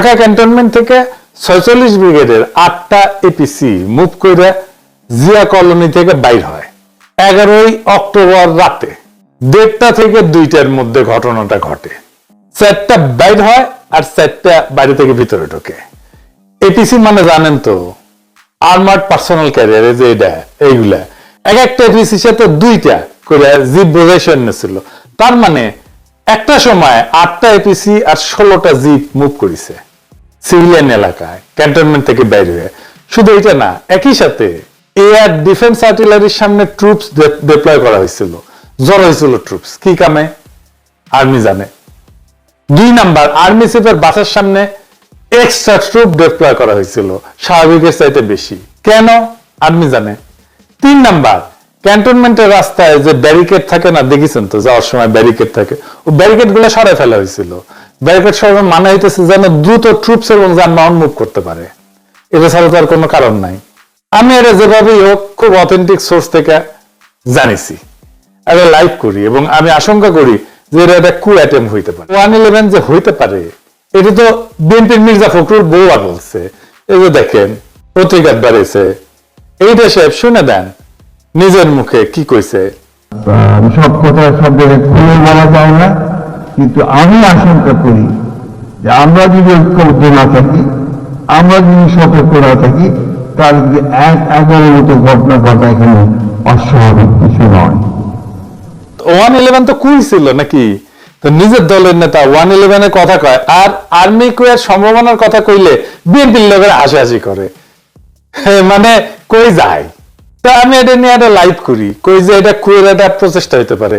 Dhaka cantonment থেকে ছয়চল্লিশ ব্রিগেডের আটটা এপিসি মুভ করে জিয়া কলোনি থেকে বাইর হয়। এগারোই অক্টোবর রাতে দেড়টা থেকে দুইটার মধ্যে ঘটনাটা ঘটে। চারটা বাইর হয় আর চারটা বাইরে থেকে ভিতরে ঢোকে। এপিসি মানে জানেন তো, আর্মার্ড পার্সোনাল ক্যারিয়ারে যে এটা, এইগুলা। এক একটা এপিসির সাথে দুইটা করে জিপ বোঝাই ছিল তার মানে একটা সময় আটটা এপিসি আর ষোলোটা জিপ মুভ করেছে। সিভিলিয়ান এলাকায়, ক্যান্টনমেন্ট থেকে বাইরে হয়ে। শুধু এটা না, একই সাথে এয়ার ডিফেন্স আর্টিলারির সামনে ট্রুপস ডিপ্লয় করা হয়েছিল। জড়ো হয়েছিল ট্রুপস। কি কামে? আর্মি জানে। দুই নাম্বার, আর্মি চিফের বাসার সামনে এক্সট্রা ট্রুপ ডিপ্লয় করা হয়েছিল। স্বাভাবিকের চাইতে বেশি। কেন? আর্মি জানে। তিন নাম্বার, ক্যান্টনমেন্টের রাস্তায় যে ব্যারিকেড থাকে না, দেখেছেন তো, যাওয়ার সময় ব্যারিকেড থাকে। ও ব্যারিকেডগুলো সরাই ফেলা হয়েছিল। ব্যারিকেড সরানো মানে হইতেছে যেন দ্রুত ট্রুপস এবং যানবাহন মুভ করতে পারে। এটা ছাড়া তো আর কোনো কারণ নাই। আমি এটা যেভাবেই হোক খুব অথেন্টিক সোর্স থেকে জানিছি। এটা লাইভ করি এবং আমি আশঙ্কা করি যে এটা একটা কু অ্যাটেম্প হইতে পারে। ওয়ান ইলেভেন যে হইতে পারে, এটা তো বিএনপির মির্জা ফখরুল বহুবার বলছে। এই যে দেখেন পত্রিকার বেড়েছে এইটা সাহেব শুনে দেন, নিজের মুখে কি কইছে? সব কথা সব জায়গায় খুলে বলা যায় না। কিন্তু আমি আশঙ্কা করি যে আমরা যদি ঐক্যবদ্ধ না থাকি, আমরা যদি সতর্ক না থাকি, তাহলে এক এগারোর মতো ঘটনা ঘটা এখানে অস্বাভাবিক কিছু নয়। ওয়ান ইলেভেন তো কুই ছিল নাকি? তো নিজের দলের নেতা ওয়ান ইলেভেনের কথা কয়, আর আর্মি কুয়ের সম্ভাবনার কথা কইলে বিএনপির লোকের হাসাহাসি করে। মানে কই যায়? তা আমি এটা নিয়ে একটা লাইভ করি, কই যে এটা কুয়ের একটা প্রচেষ্টা হতে পারে।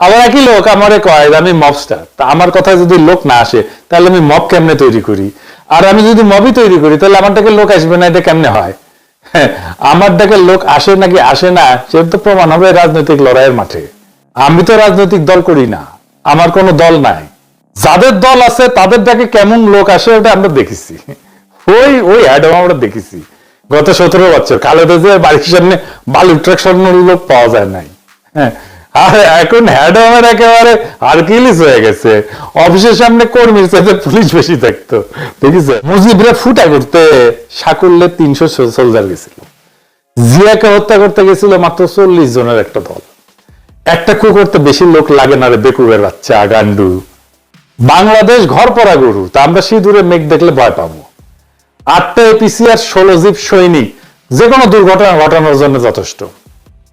আবার একই লোক আমারে কয় আমি মবস্টার তা আমার কথায় যদি লোক না আসে তাহলে আমি মব কেমনে তৈরি করি? আর আমি যদি মবই তৈরি করি তাহলে আমার থেকে লোক আসবে না এটা কেমনে হয়? হ্যাঁ, আমার ডাকে লোক আসে নাকি আসে না সেটা তো প্রমাণ হবে রাজনৈতিক লড়াইয়ের মাঠে। আমি তো রাজনৈতিক দল করি না আমার কোনো দল নাই। যাদের দল আছে তাদের ডাকে কেমন লোক আসে ওটা আমরা দেখেছি। ওই ওই অ্যাডম আমরা দেখেছি। গত সতেরো বছর খালেদা জিয়ার বাড়ির সামনে বালু ট্রাকশন লোক পাওয়া যায় নাই। হ্যাঁ আর এখন হ্যাড হ্যাডমের একেবারে আর্কিলিস হয়ে গেছে। অফিসের সামনে কর্মীর সাথে পুলিশ বেশি থাকতো দেখিছে? মুজিবরা ফুটা করতে সাকুল্যে তিনশো সোলজার গেছিল। জিয়াকে হত্যা করতে গেছিল মাত্র চল্লিশ জনের একটা দল। একটা কু করতে বেশি লোক লাগে না রে বেকুবের বাচ্চা, গান্ডু। বাংলাদেশ ঘর পড়া গরু, তা আমরা সিঁদুরে মেঘ দেখলে ভয় পাবো। আটটা এপিসি আর ষোলো জিপ সৈনিক যে কোনো দুর্ঘটনা ঘটানোর জন্য যথেষ্ট।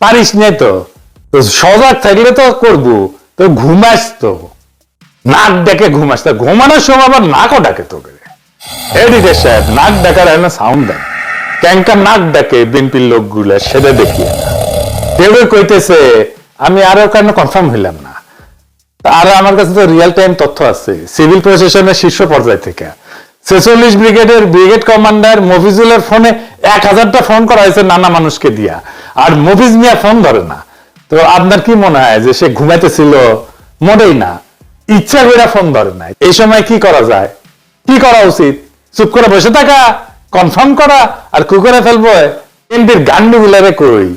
পারিস নাই তো। তো সজাগ থাকলে তো করব। তো ঘুমাস তো। নাক ডেকে ঘুমাস। তা ঘুমানোর সময় আবার নাকও ডাকে তোকে। এডিটর সাহেব, নাক ডাকার একটা সাউন্ড দেন ক্যাঙ্কা নাক ডাকে বিনপির লোকগুলো, সেটা দেখিয়ে কেউ কইতেছে, আমি আরও কেন কনফার্ম হইলাম না। আর আমার কাছে তো রিয়েল টাইম তথ্য আছে। সিভিল প্রশাসনের শীর্ষ পর্যায় থেকে। ছেচল্লিশ ব্রিগেডের ব্রিগেড কমান্ডার মফিজুলের ফোনে এক হাজারটা ফোন করা হয়েছে নানা মানুষকে দিয়া। আর মফিজ মিয়া ফোন ধরে না। তো আপনার কি মনে হয় যে সে ঘুমাইতেছিল? মোটেই না। ইচ্ছা করে ফোন ধরে নাই। এই সময় কি করা যায়? কি করা উচিত? চুপ করে বসে থাকা কনফার্ম করা, আর কু করে ফেলব? এমপির গান্ডু গুলারে কই?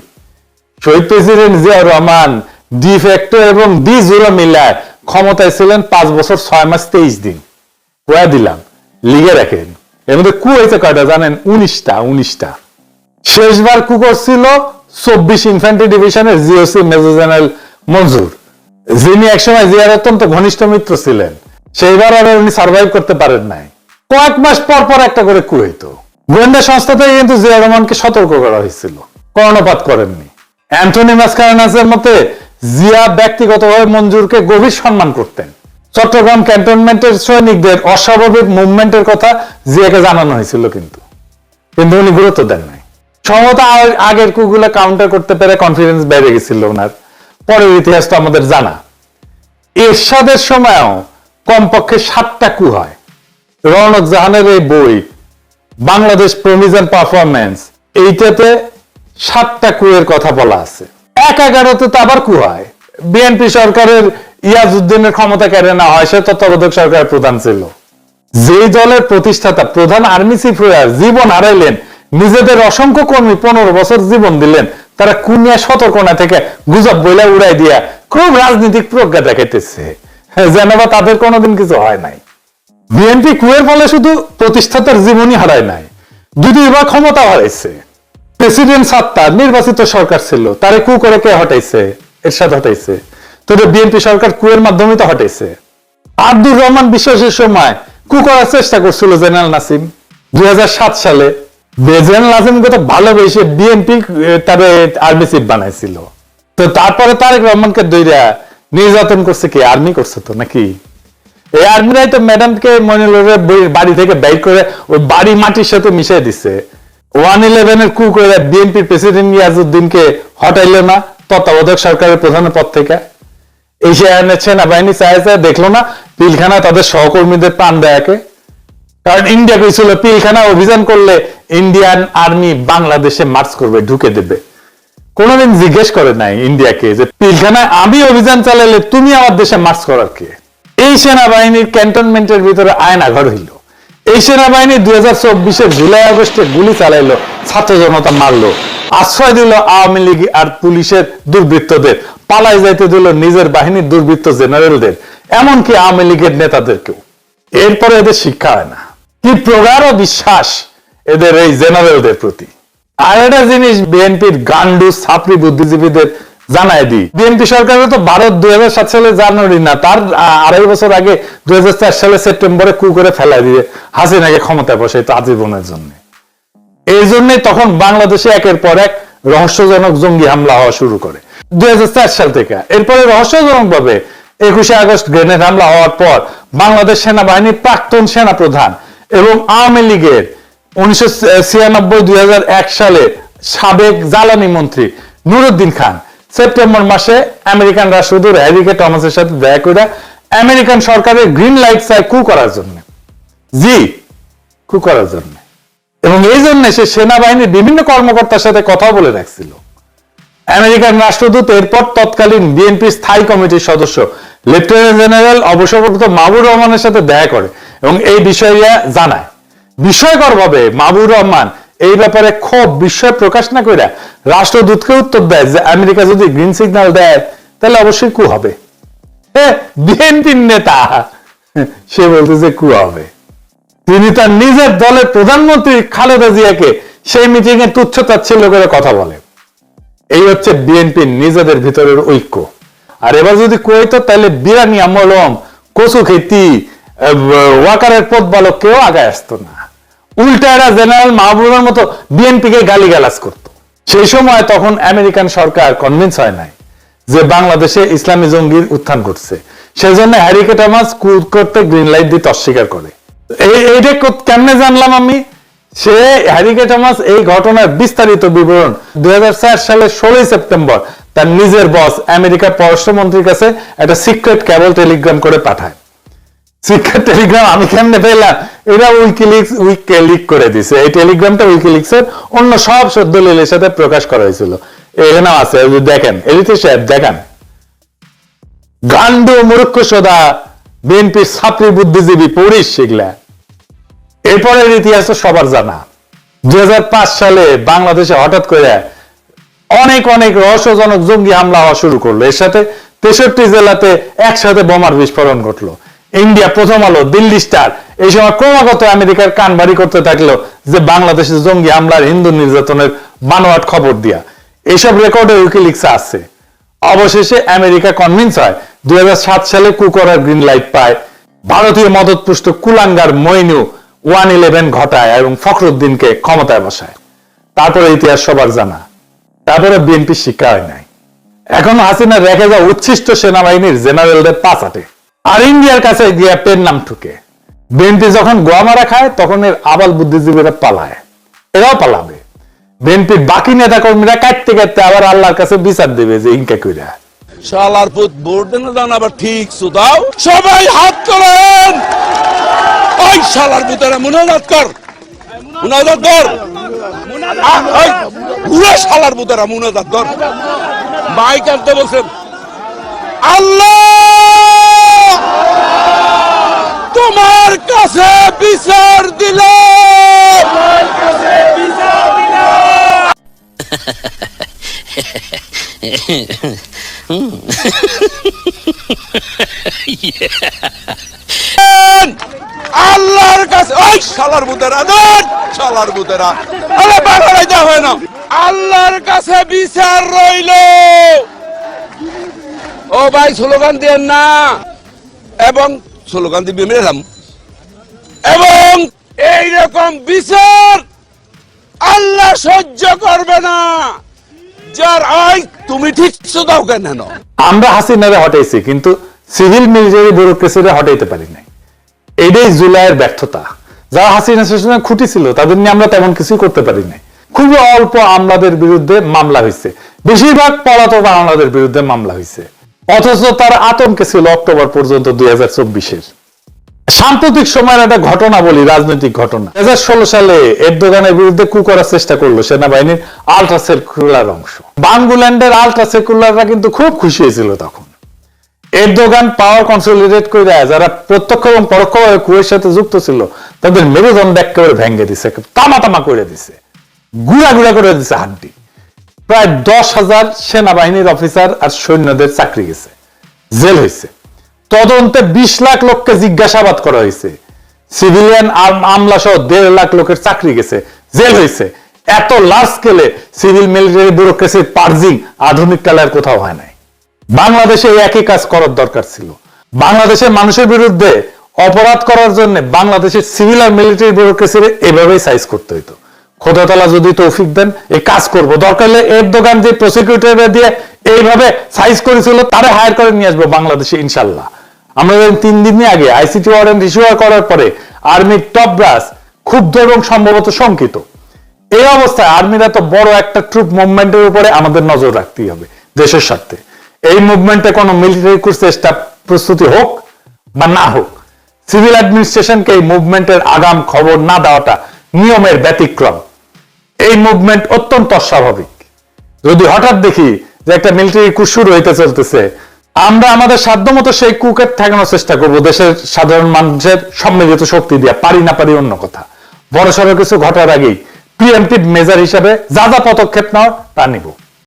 শহীদ president Ziaur Rahman de facto এবং ডি জুরো মিলায় ক্ষমতায় ছিলেন পাঁচ বছর ছয় মাস তেইশ দিন। কয়া দিলাম? লিগে রাখেন। এর মধ্যে কু হয়েছে কয়টা জানেন? উনিশটা উনিশটা। শেষবার কু করছিল চব্বিশ ইনফ্যান্ট্রি ডিভিশনের জিওসি মেজর জেনারেল মঞ্জুর, যিনি একসময় জিয়ার অত্যন্ত ঘনিষ্ঠ মিত্র ছিলেন। সেইবার আর উনি সার্ভাইভ করতে পারেন নাই। কয়েক মাস পর পর একটা করে কু হইতো। গোয়েন্দা সংস্থা থেকে কিন্তু জিয়া রহমানকে সতর্ক করা হয়েছিল। কর্ণপাত করেননি। অ্যান্টনি মাসকারেনাসের মতে, জিয়া ব্যক্তিগতভাবে মঞ্জুরকে গভীর সম্মান করতেন। চট্টগ্রাম ক্যান্টনমেন্টের সৈনিকদের অস্বাভাবিক মুভমেন্টের কথা জিয়াকে জানানো হয়েছিল কিন্তু। কিন্তু উনি গুরুত্ব দেন নাই। সম্ভবত আগের কুগুলো কাউন্টার করতে পেরে কনফিডেন্স বেড়ে গেছিল ওনার। পরের ইতিহাস তো আমাদের জানা। এরশাদের সময়ও কমপক্ষে সাতটা কু হয়। রৌনক জাহানের এই বই, বাংলাদেশ প্রমিজন পারফরমেন্স এইটাতে সাতটা কুয়ের কথা বলা আছে। এক এগারোতে তো আবার কু হয়। বিএনপি সরকারের ইয়াজউদ্দিনের ক্ষমতা কেড়ে না হয়, সে তত্ত্বাবধায়ক সরকারের প্রধান ছিল। যেই দলের প্রতিষ্ঠাতা প্রধান আর্মি চিফ হয়ে জীবন হারাইলেন, নিজেদের অসংখ্য কর্মী পনেরো বছর জীবন দিলেন, তারা কুনিয়া সতর্কনা থেকে গুজব বইলা উড়াই দিয়া খুব রাজনৈতিক প্রজ্ঞা দেখাইতেছে। যেন বা তাদের কোনোদিন কিছু হয় নাই। বিএনপি কুয়ের ফলে শুধু প্রতিষ্ঠাতার জীবনই হারায় নাই দুটি বা ক্ষমতা হারাইছে। প্রেসিডেন্ট সাত্তার নির্বাচিত সরকার ছিল, তারে কু করে কে হটাইছে? এরশাদ হটাইছে। তো বিএনপি সরকার কুয়ের মাধ্যমে তো হটাইছে। আব্দুর রহমান বিশ্বাসের সময় কু করার চেষ্টা করছিল জেনারেল নাসিম। দুই সালে জেনারেল ভালোবেসে বিএনপি আর্মি চিফ বানাইছিল। তো তারপরে তারেক রহমানকে দইরা নির্যাতন করছে কি, আর্মি করছে তো নাকি? এই আর্মিরাই তো ম্যাডামকে বাড়ি থেকে বের করে ওই বাড়ি মাটির সাথে মিশিয়ে দিছে। ওয়ান ইলেভেনের কু করে বিএনপির প্রেসিডেন্ট ইয়াজউদ্দিনকে হটাইলো না তত্ত্বাবধায়ক সরকারের প্রধানের পদ থেকে। দেখল না, পিলখানা তাদের সহকর্মীদের প্রাণ দেয়াকে। কারণ ইন্ডিয়া পিলখানা অভিযান করলে ইন্ডিয়ান আর্মি বাংলাদেশে মার্চ করবে, ঢুকে দেবে। কোনোদিন জিজ্ঞেস করে নাই ইন্ডিয়াকে যে, পিলখানায় আমি অভিযান চালালে তুমি আমার দেশে মার্চ করার কে? এই সেনাবাহিনীর ক্যান্টনমেন্টের ভিতরে আয়না ঘর হইল। এই সেনাবাহিনী দুই হাজার চব্বিশের জুলাই আগস্টে গুলি চালাইলো, ছাত্র জনতা মারলো, আশ্রয় দিল আওয়ামী লীগ আর পুলিশের দুর্বৃত্তদের, পালাই যাইতে দিল নিজের বাহিনীর দুর্বৃত্ত জেনারেলদের, এমনকি আওয়ামী লীগের নেতাদেরকেও। এরপরে এদের শিক্ষা হয় না। কি প্রগাঢ় বিশ্বাস এদের এই জেনারেলদের প্রতি। আর একটা জিনিস, বিএনপির গান্ডু ছাত্রী বুদ্ধিজীবীদের জানায় দিই। বিএনপি সরকারের তো ভারত দুই হাজার সাত সালে জানুয়ারি না, তার আড়াই বছর আগে দুই হাজার চার সালে সেপ্টেম্বরে কু করে ফেলাই দিয়ে হাসিনাকে ক্ষমতায় বসাই তো আজীবনের জন্য। এই জন্যই তখন বাংলাদেশে একের পর এক রহস্যজনক জঙ্গি হামলা হওয়া শুরু করে। দুই সাল থেকে। এরপরে রহস্যজনক ভাবে একুশে আগস্ট গ্রেনেড হামলা হওয়ার পর বাংলাদেশ সেনাবাহিনীর প্রাক্তন সেনা প্রধান এবং আওয়ামী লীগের উনিশশো ছিয়ানব্বই দুই সালে সাবেক জ্বালানি মন্ত্রী নুরুদ্দিন খান সেপ্টেম্বর মাসে আমেরিকান রাষ্ট্রদূত হ্যারিকে টমাসের সাথে দেখা করে আমেরিকান সরকারের গ্রিন লাইট চায় কু করার জন্য। জি, কু করার জন্য। এবং এই জন্য সে সেনাবাহিনীর বিভিন্ন কর্মকর্তার সাথে কথা বলে রাখছিল। আমেরিকান রাষ্ট্রদূত এরপর তৎকালীন বিএনপি স্থায়ী কমিটির সদস্য, লেফটেন্যান্ট জেনারেল অবসরপ্রাপ্ত মাহবুর রহমানের সাথে দেখা করে এবং এই বিষয়ে জানায়। বিষয়কর ভাবে মাহবুর রহমান এই ব্যাপারে ক্ষোভ, বিস্ময় প্রকাশ না করে রাষ্ট্রদূতকে উত্তর দেয় যে আমেরিকা যদি গ্রিন সিগন্যাল দেয়, তাহলে অবশ্যই কু হবে। বিএনপির নেতা, সে বলতেছে কু হবে। তিনি তার নিজের দলের প্রধানমন্ত্রী খালেদা জিয়াকে সেই মিটিং এ তুচ্ছ তাচ্ছিল্য করে কথা বলে। এই হচ্ছে বিএনপির নিজেদের ভিতরের ঐক্য। আর এবার যদি কইতো তাহলে বিরানি আমলম, কচু খেতি ওয়াকারের পথ বালক কেউ আগায় আসতো না। উল্টা এরা জেনারেল মাহবুবের মতো বিএনপি কে গালি গালাজ করতো। সেই সময় তখন আমেরিকান সরকার কনভিন্স হয় নাই যে বাংলাদেশে ইসলামী জঙ্গির উত্থান ঘটছে। সেজন্য হ্যারিকে টমাস কুদ করতে গ্রিন লাইট দিতে অস্বীকার করে। এই- এইটা কেমনে জানলাম আমি? সে হ্যারিকে টমাস এই ঘটনার বিস্তারিত বিবরণ দুই সালের ষোলোই সেপ্টেম্বর তার নিজের বস আমেরিকার পররাষ্ট্রমন্ত্রীর কাছে একটা সিক্রেট ক্যাবল টেলিগ্রাম করে পাঠায়। সিক্রেট টেলিগ্রাম আমি কেমনে পেলাম? এরা উইকিলিক্স উইকে লিক করে দিছে। এই টেলিগ্রামটা উইকিলিক্স এর অন্য সব সাথে প্রকাশ করা হয়েছিল। এখানে আছে দেখেন সাহেব দেখেন। গান্ডু সোদা, বিএনপির ছাত্রী বুদ্ধিজীবী, পড়িস সেগুলা। এরপরের ইতিহাস সবার জানা। দুই হাজার পাঁচ সালে বাংলাদেশে হঠাৎ করে অনেক অনেক রহস্যজনক জঙ্গি হামলা হওয়া শুরু করল। এর সাথে তেষট্টি জেলাতে একসাথে বোমার বিস্ফোরণ ঘটলো। ইন্ডিয়া প্রথম আলো, দিল্লি স্টার। এই সময় ক্রমাগত আমেরিকার কান ভারী করতে থাকল যে বাংলাদেশে জঙ্গি হামলার হিন্দু নির্যাতনের বানোয়াট খবর দিয়া। এইসব রেকর্ডে উইকিলিক্স আছে। অবশেষে আমেরিকা কনভিন্স হয়, দুই হাজার সাত সালে কুকরার গ্রিন লাইট পায়। ভারতীয় মদতপুষ্ট কুলাঙ্গার মইনু ওয়ান ইলেভেন ঘটায় এবং ফখরুদ্দিনকে ক্ষমতায় বসায়। তারপরে ইতিহাস সবার জানা। তারপরে বিএনপি শিক্ষা হয় নাই। এখন হাসিনা রেখে যাওয়া উচ্ছিষ্ট সেনাবাহিনীর জেনারেলদের পাশাটে আর ইন্ডিয়ার কাছে গিয়ে পেন নাম ঠুকে। বিএনপি যখন গোয়া মারা খায়, তখন এর আবাল বুদ্ধিজীবীরা পালায়। এরাও পালাবে। বিএনপির বাকি নেতা কর্মীরা কাটতে কাটতে আবার আল্লাহর কাছে বিচার দেবে যে ইনকা কইরা। শালার পুত ভোট দেন দান আবার ঠিক সুদাও সবাই হাত তোলেন! ওই শালার মুনাজাত কর। মুনাজাত কর। পুরো শালার মুনাজাত কর। মাইক আনতে বলছেন, আল্লাহ! তোমার কাছে বিচার দিল আল্লাহর কাছে ওই শালার বুতেরা দেন শালার বুতেরা আরে বাংলায় যা হয় না। আল্লাহর কাছে বিচার রইল। ও ভাই স্লোগান দেন না। এবং স্লোগান দিবি মেরাম এবং এই রকম বিচার আল্লাহ সহ্য করবে না। যার আয় তুমি ঠিক দাও কেন? আমরা হাসিনারে হটাইছি, কিন্তু সিভিল মিলিটারি ব্যুরোক্রেসিরে হটাইতে পারি নাই। এটাই জুলাইয়ের ব্যর্থতা। যারা হাসিনা শাসনে খুঁটি ছিল তাদের নিয়ে আমরা তেমন কিছুই করতে পারি নাই। খুবই অল্প আমলাদের বিরুদ্ধে মামলা হয়েছে বেশিরভাগ পলাতক আমলাদের বিরুদ্ধে মামলা হয়েছে অথচ তার আতঙ্কে ছিল অক্টোবর পর্যন্ত দুই হাজার চব্বিশের। সাম্প্রতিক সময়ের একটা ঘটনা বলি, রাজনৈতিক ঘটনা। দু হাজার ষোলো সালে এরদোগানের বিরুদ্ধে কু করার চেষ্টা করল সেনাবাহিনীর আলট্রা সেকুলার অংশ। বাঙ্গুল্যান্ডের আলট্রা সেকুলাররা কিন্তু খুব খুশি হয়েছিল তখন। এরদোগান পাওয়ার কনসলিডেট করে যারা প্রত্যক্ষ এবং পরোক্ষভাবে কুয়ের সাথে যুক্ত ছিল, তাদের মেরুদণ্ড একেবারে ভেঙে দিছে তামা তামা করে দিছে। গুড়া গুড়া করে দিছে হাড্ডি। প্রায় দশ হাজার সেনাবাহিনীর অফিসার আর সৈন্যদের চাকরি গেছে, জেল হয়েছে। তদন্তে বিশ লাখ লোককে জিজ্ঞাসাবাদ করা হয়েছে। সিভিলিয়ান আমলা সহ দেড় লাখ লোকের চাকরি গেছে, জেল হয়েছে। এত লার্জ স্কেলে সিভিল মিলিটারি ব্যুরোক্রেসির পার্জিং আধুনিক কালে আর কোথাও হয় নাই। বাংলাদেশে একই কাজ করার দরকার ছিল। বাংলাদেশের মানুষের বিরুদ্ধে অপরাধ করার জন্য বাংলাদেশের সিভিল আর মিলিটারি ব্যুরোক্রেসির এভাবেই সাইজ করতে হইতো। খোদাতলা যদি তৌফিক দেন এই কাজ করব। দরকার হলে এর দোকান যে প্রসিকিউটর দিয়ে এইভাবে সাইজ করেছিল, তারা হায়ার করে নিয়ে আসব বাংলাদেশে, ইনশাল্লাহ। আমরা তিন দিন আগে আইসিটি ওয়ারেন্ট ইস্যু করার পরে আর্মির টপ ব্রাস ক্ষুব্ধ এবং সম্ভবত শঙ্কিত। এই অবস্থায় আর্মির তো বড় একটা ট্রুপ মুভমেন্টের উপরে আমাদের নজর রাখতেই হবে, দেশের স্বার্থে। এই মুভমেন্টে কোনো মিলিটারি চেষ্টা প্রস্তুতি হোক বা না হোক সিভিল অ্যাডমিনিস্ট্রেশনকে এই মুভমেন্টের আগাম খবর না দেওয়াটা নিয়মের ব্যতিক্রম। এই মুভমেন্ট অত্যন্ত অস্বাভাবিক। যদি হঠাৎ দেখি যে একটা মিলিটারি কু শুরু হইতে চলতেছে, আমরা আমাদের সাধ্যমতো সেই কুকেট ঠেকানোর চেষ্টা করব, দেশের সাধারণ মানুষের সম্মিলিত শক্তি দিয়ে, পারি না পারি অন্য কথা। বড় সড়ো কিছু ঘটার আগেই প্রিএমটিভ মেজার হিসাবে যা যা পদক্ষেপ নেওয়ার তা নিব।